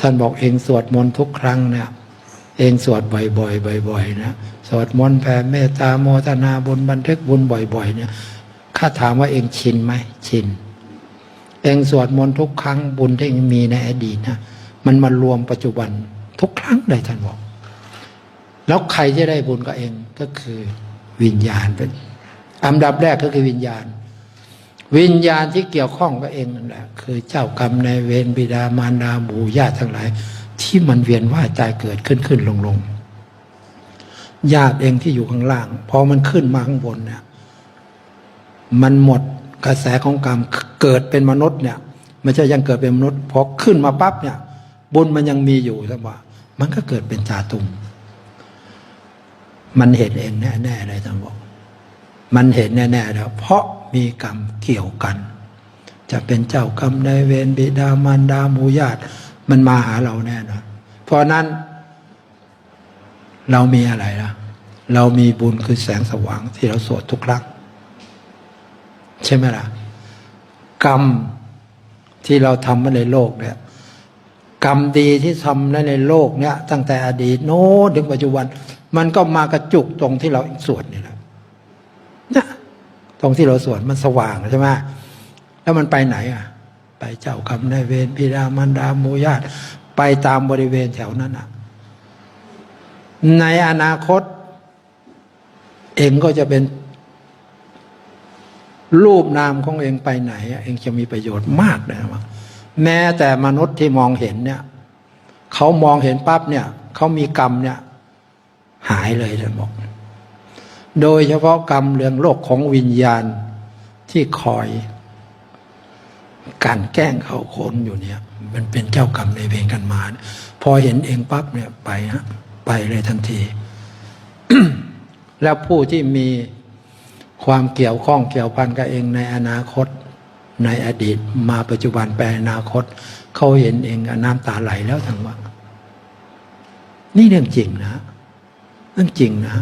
ท่านบอกเองสวดมนต์ทุกครั้งเนี่ยเองสวดบ่อยๆบ่อยๆนะสวดมนต์แผ่เมตตาโมทนาบุญบันทึกบุญบ่อยๆเนี่ยข้าถามว่าเองชินไหมชิน เองสวดมนต์ทุกครั้งบุญที่เองมีในอดีตนะมันมารวมปัจจุบันทุกครั้งเลยท่านบอก แล้วใครจะได้บุญกับเองก็คือวิญญาณเป็นอันดับแรกก็คือวิญญาณ วิญญาณที่เกี่ยวข้องกับเองนั่นแหละคือเจ้ากรรมในายเวรบิดามารดาบูญาติทั้งหลาย ที่มันเวียนว่ายตายเกิดขึ้นขึ้นลงลงญาติเองที่อยู่ข้างล่างพอมันขึ้นมาข้างบนเนี่ยมันหมดกระแสของกรรมเกิดเป็นมนุษย์เนี่ยไม่ใช่ยังเกิดเป็นมนุษย์พอขึ้นมาปั๊บเนี่ย บุญมันยังมีอยู่ใช่ปะมันก็เกิดเป็นจาตุมมันเห็นเองแน่ๆเลยท่านบอก มันเห็นแน่ๆแล้วเพราะ มีกรรมเกี่ยวกัน จะเป็นเจ้ากรรมนายเวรบิดามารดาหมูญาติ มันมาหาเราแน่นอนเพราะนั้น เรามีอะไรล่ะเรามีบุญคือแสงสว่างที่เราสวดทุกครั้งใช่ไหมล่ะ กรรมที่เราทำมาในโลกเนี่ยกรรมดีที่ทำในโลกเนี่ย ตั้งแต่อดีตโน้นถึงปัจจุบัน มันก็มากระจุกตรงที่เราสวดนี่แหละนะ ตรงที่เราสวดมันสว่างใช่ไหมแล้วมันไปไหนอะ ไปเจ้ากรรมนายเวรพิดามารดามูญาตไปตามบริเวณแถวนั้นอะ ในอนาคต เองก็จะเป็น รูปนามของเองไปไหนอะเองจะมีประโยชน์มากเลยนะแม้แต่มนุษย์ที่มองเห็นเนี่ยเขามองเห็นปั๊บเนี่ยเขามีกรรมเนี่ย หายเลยท่านบอก โดยเฉพาะกรรมเรื่องโลกของวิญญาณที่คอย การแกล้งเขาคนอยู่เนี่ย มันเป็นเจ้ากรรมในเวรกันมา พอเห็นเองปั๊บเนี่ยไปฮะไปเลยทันที แล้วผู้ที่มีความเกี่ยวข้องเกี่ยวพันกับเองในอนาคต ในอดีตมาปัจจุบันไปอนาคต เขาเห็นเองน้ำตาไหลแล้วทั้งว่า นี่เรื่องจริงนะเรื่องจริงนะ